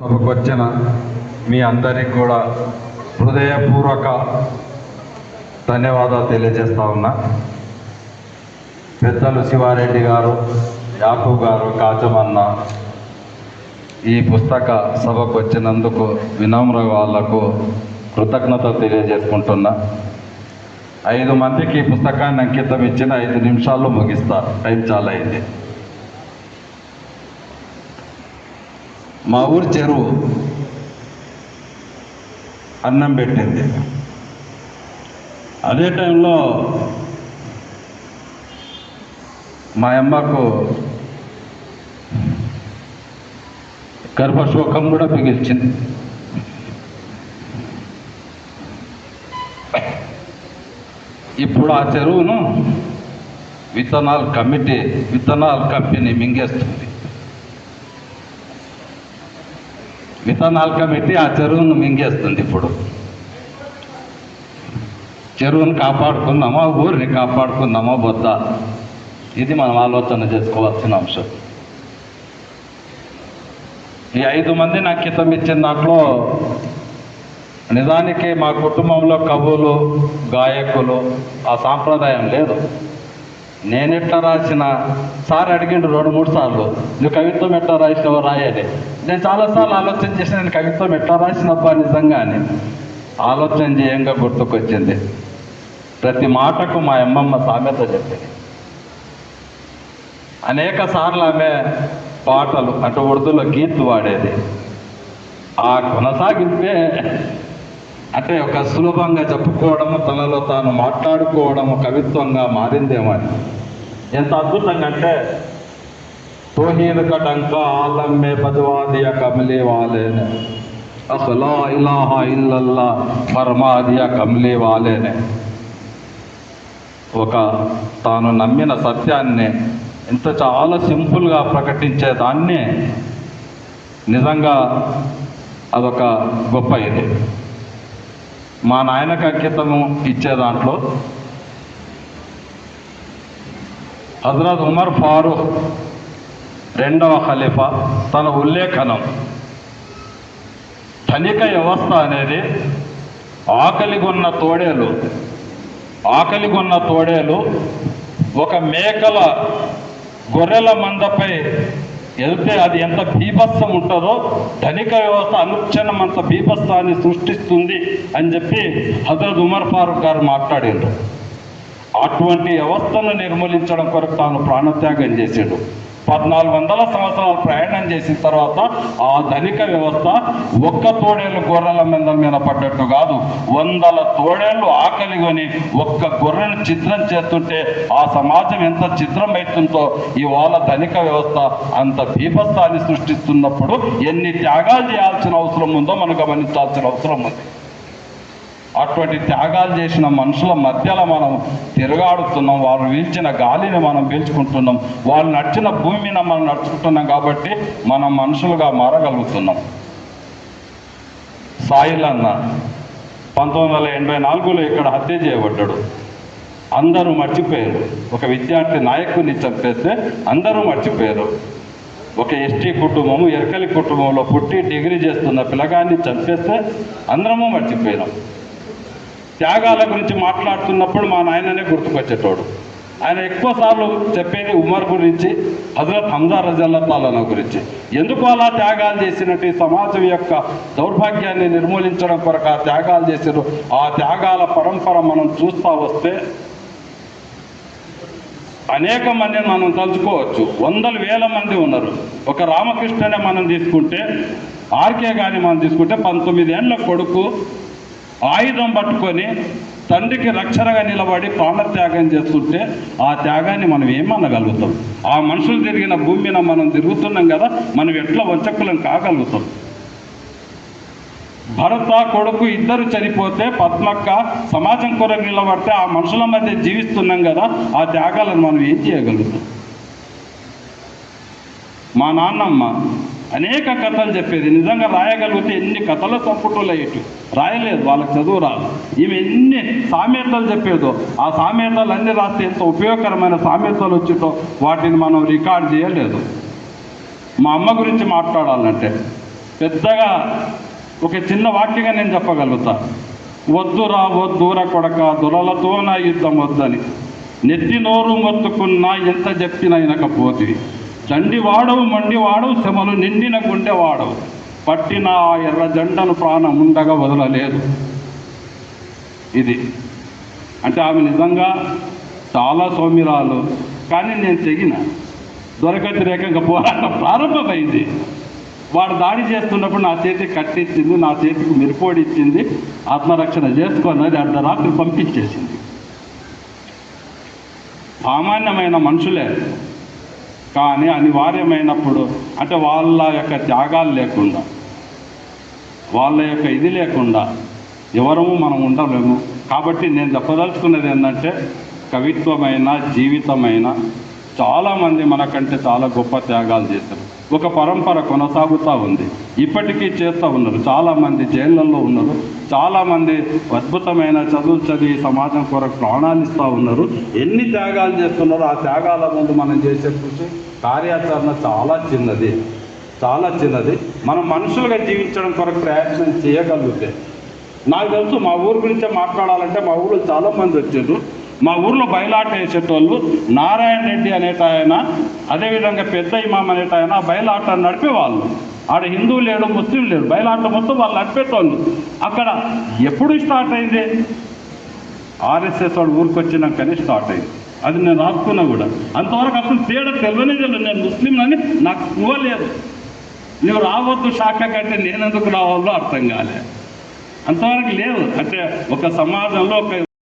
సభకు వచ్చిన మీ అందరికి కూడా హృదయపూర్వక ధన్యవాదాలు తెలియజేస్తా ఉన్నా. పెద్దలు శివారెడ్డి గారు యాకు గారు కాచమన్న ఈ పుస్తక సభకు వచ్చినందుకు వినమ్ర వాళ్ళకు కృతజ్ఞత తెలియజేసుకుంటున్నా. ఐదు మందికి ఈ పుస్తకాన్ని అంకితం ఇచ్చిన ఐదు నిమిషాల్లో ముగిస్తారు టైం చాలా అయింది. మా ఊరి చెరువు అన్నం పెట్టింది. అదే టైంలో మా అమ్మకు గర్భశోకం కూడా పిగిల్చింది. ఇప్పుడు ఆ చెరువును విత్తనాలు కమిటీ విత్తనాల కంపెనీ మింగేస్తుంది. విత్తనాల కమిటీ ఆ చెరువును మింగేస్తుంది ఇప్పుడు. చెరువును కాపాడుకుందామా ఊరిని కాపాడుకుందామా వద్దా ఇది మనం ఆలోచన చేసుకోవాల్సిన అంశం. ఈ ఐదు మంది నాకు కితం ఇచ్చిన దాంట్లో నిజానికి మా కుటుంబంలో కవులు గాయకులు ఆ సాంప్రదాయం లేదు. నేను ఎట్లా రాసిన? సార్ అడిగిండు రెండు మూడు సార్లు. నువ్వు కవిత్వం ఎట్లా రాసినావో రాయాలి. నేను చాలాసార్లు ఆలోచన చేసిన నేను కవిత్వం ఎట్లా రాసినప్పా నిజంగా అని. ఆలోచన చేయంగా గుర్తుకొచ్చింది. ప్రతి మాటకు మా అమ్మమ్మ సామెత చెప్పింది. అనేక సార్లు ఆమె పాటలు అంటే ఉర్దూలో గీత్ వాడేది. ఆ కొనసాగింపే అంటే ఒక సులభంగా చెప్పుకోవడము తనలో తాను మాట్లాడుకోవడము కవిత్వంగా మారిందేమో అని ఎంత అద్భుతంగా అంటే తోహీన కటంక ఆలమ్మే పదవాదియ కమలే వాలేనే అసలా ఇలాహ ఇల్లల్లా పరమాదియ కమలే వాలేనే ఒక తాను నమ్మిన సత్యాన్ని ఇంత చాలా సింపుల్గా ప్రకటించే దాన్ని నిజంగా అదొక గొప్ప ఇది. మా నాయనకు అంకితము ఇచ్చే దాంట్లో హజరత్ ఉమర్ ఫారూక్ రెండవ ఖలీఫా తన ఉల్లేఖనం. ధనిక వ్యవస్థ అనేది ఆకలిగొన్న తోడేలు. ఆకలిగొన్న తోడేలు ఒక మేకల గొర్రెల మందపై వెళ్తే అది ఎంత బీభత్సం ఉంటుందో ధనిక వ్యవస్థ అనుక్షణం అంత బీభత్సాన్ని సృష్టిస్తుంది అని చెప్పి హజరత్ ఉమర్ ఫారూక్ గారు మాట్లాడిండ్రు అటువంటి వ్యవస్థను నిర్మూలించడం కొరకు తాను ప్రాణత్యాగం చేశాడు. పద్నాలుగు వందల సంవత్సరాలు ప్రయాణం చేసిన తర్వాత ఆ ధనిక వ్యవస్థ ఒక్క తోడేళ్ళు గొర్రెల మీద మీద పడ్డట్టు కాదు. వందల తోడేళ్ళు ఆకలిగొని ఒక్క గొర్రెను చిత్రం చేస్తుంటే ఆ సమాజం ఎంత చిత్రం అవుతుందో ఇవాళ ధనిక వ్యవస్థ అంత బీభత్సాన్ని సృష్టిస్తున్నప్పుడు ఎన్ని త్యాగాలు చేయాల్సిన అవసరం ఉందో మనం గమనించాల్సిన అవసరం ఉంది. అటువంటి త్యాగాలు చేసిన మనుషుల మధ్యలో మనం తిరగాడుతున్నాం. వాళ్ళు వీల్చిన గాలిని మనం పీల్చుకుంటున్నాం. వాళ్ళు నడిచిన భూమిని మనం నడుచుకుంటున్నాం కాబట్టి మనం మనుషులుగా మారగలుగుతున్నాం. సాయిల్ అన్న పంతొమ్మిది వందల ఎనభై నాలుగులో ఇక్కడ హత్య చేయబడ్డాడు. అందరూ మర్చిపోయారు. ఒక విద్యార్థి నాయకుడిని చంపేస్తే అందరూ మర్చిపోయారు. ఒక ఎస్టీ కుటుంబము ఎరకలి కుటుంబంలో పుట్టి డిగ్రీ చేస్తున్న పిల్లగాన్ని చంపేస్తే అందరము మర్చిపోయినాం. త్యాగాల గురించి మాట్లాడుతున్నప్పుడు మా నాయననే గుర్తుకొచ్చేటోడు. ఆయన ఎక్కువ సార్లు చెప్పేది ఉమర్ గురించి హజరత్ హంజా రజల్లా తాలన గురించి. ఎందుకు అలా త్యాగాలు చేసినట్టు సమాజం యొక్క దౌర్భాగ్యాన్ని నిర్మూలించడం కొరకు ఆ త్యాగాలు చేసారు ఆ త్యాగాల పరంపర మనం చూస్తూ వస్తే అనేక మందిని మనం తలుచుకోవచ్చు. వందల వేల మంది ఉన్నారు. ఒక రామకృష్ణనే మనం తీసుకుంటే ఆర్కే గాని మనం తీసుకుంటే పంతొమ్మిది ఏళ్ళ కొడుకు ఆయుధం పట్టుకొని తండ్రికి రక్షణగా నిలబడి ప్రాణత్యాగం చేస్తుంటే ఆ త్యాగాన్ని మనం ఏమనగలుగుతాం? ఆ మనుషులు తిరిగిన భూమిన మనం తిరుగుతున్నాం కదా మనం ఎట్లా వంచకులం కాగలుగుతాం? భరత కొడుకు ఇద్దరు చనిపోతే పద్మక్క సమాజం కొరకు నిలబడితే ఆ మనుషుల మధ్య జీవిస్తున్నాం కదా ఆ త్యాగాలను మనం ఏం చేయగలుగుతాం? మా నాన్నమ్మ అనేక కథలు చెప్పేది. నిజంగా రాయగలిగితే ఎన్ని కథల సంపుటులు అయ్యేటి రాయలేదు. వాళ్ళకి చదువు రాదు. ఈమె ఎన్ని సామెతలు చెప్పేదో ఆ సామెతలు అన్ని రాస్తే ఎంత ఉపయోగకరమైన సామెతలు వచ్చేటో వాటిని మనం రికార్డ్ చేయలేదు. మా అమ్మ గురించి మాట్లాడాలంటే పెద్దగా ఒక చిన్న వాక్యంగా నేను చెప్పగలుగుతా. వద్దురా వద్దురా కొడక దురలతో నా యుద్ధం వద్దని. నెత్తి నోరు మొత్తుకున్నా ఎంత చెప్పినైనకపోతే చండి వాడవు మండి వాడవు శ్రమలు నిండిన గుండె వాడవు పట్టిన ఆ ఎర్ర జండను ప్రాణం ఉండగా వదలలేదు. ఇది. అంటే ఆమె నిజంగా చాలా సౌమ్యురాలు. కానీ నేను తెగిన దొరకతిరేకంగా పోరాటం ప్రారంభమైంది. వాడు దాడి చేస్తున్నప్పుడు నా చేతికి కట్టించింది నా చేతికి మెరుపోడిచ్చింది ఆత్మరక్షణ చేసుకున్నది అర్ధరాత్రి పంపించేసింది. సామాన్యమైన మనుషులే. కానీ అనివార్యమైనప్పుడు అంటే వాళ్ళ యొక్క త్యాగాలు లేకుండా వాళ్ళ యొక్క ఇది లేకుండా ఎవరము మనం ఉండలేము. కాబట్టి నేను చెప్పదలుచుకున్నది ఏంటంటే కవిత్వమైన జీవితమైన చాలామంది మనకంటే చాలా గొప్ప త్యాగాలు చేశారు. ఒక పరంపర కొనసాగుతూ ఉంది. ఇప్పటికీ చేస్తూ ఉన్నారు. చాలామంది జైళ్ళల్లో ఉన్నారు. చాలామంది అద్భుతమైన చదువులు చదివి సమాజం కొరకు ప్రాణాలు ఇస్తూ ఉన్నారు. ఎన్ని త్యాగాలు చేస్తున్నారో ఆ త్యాగాల ముందు మనం చేసే కృషి కార్యాచరణ చాలా చిన్నది. చాలా చిన్నది. మనం మనుషులుగా జీవించడం కొరకు ప్రయత్నం చేయగలిగితే. నాకు తెలుసు మా ఊరు గురించే మాట్లాడాలంటే మా ఊళ్ళో చాలామంది వచ్చారు. మా ఊర్లో బయలాట వేసేటోళ్ళు నారాయణ రెడ్డి అనేట ఆయన అదేవిధంగా పెద్ద ఇమాం అనేట ఆయన బయలాట నడిపేవాళ్ళు. ఆడ హిందూ లేడు ముస్లిం లేడు బయలాట మొత్తం వాళ్ళు నడిపేటోళ్ళు. అక్కడ ఎప్పుడు స్టార్ట్ అయింది? ఆర్ఎస్ఎస్ వాడు ఊరికి వచ్చినాకనే స్టార్ట్ అయింది. అది నేను రాసుకున్నా కూడా. అంతవరకు అసలు తేడా తెలియనే తెలియదు నేను ముస్లిం అని నాకు ఇవ్వలేదు. నువ్వు రావద్దు శాఖ కంటే నేనెందుకు రావాలో అర్థం కాలే. అంతవరకు లేదు. అంటే ఒక సమాజంలో ఒక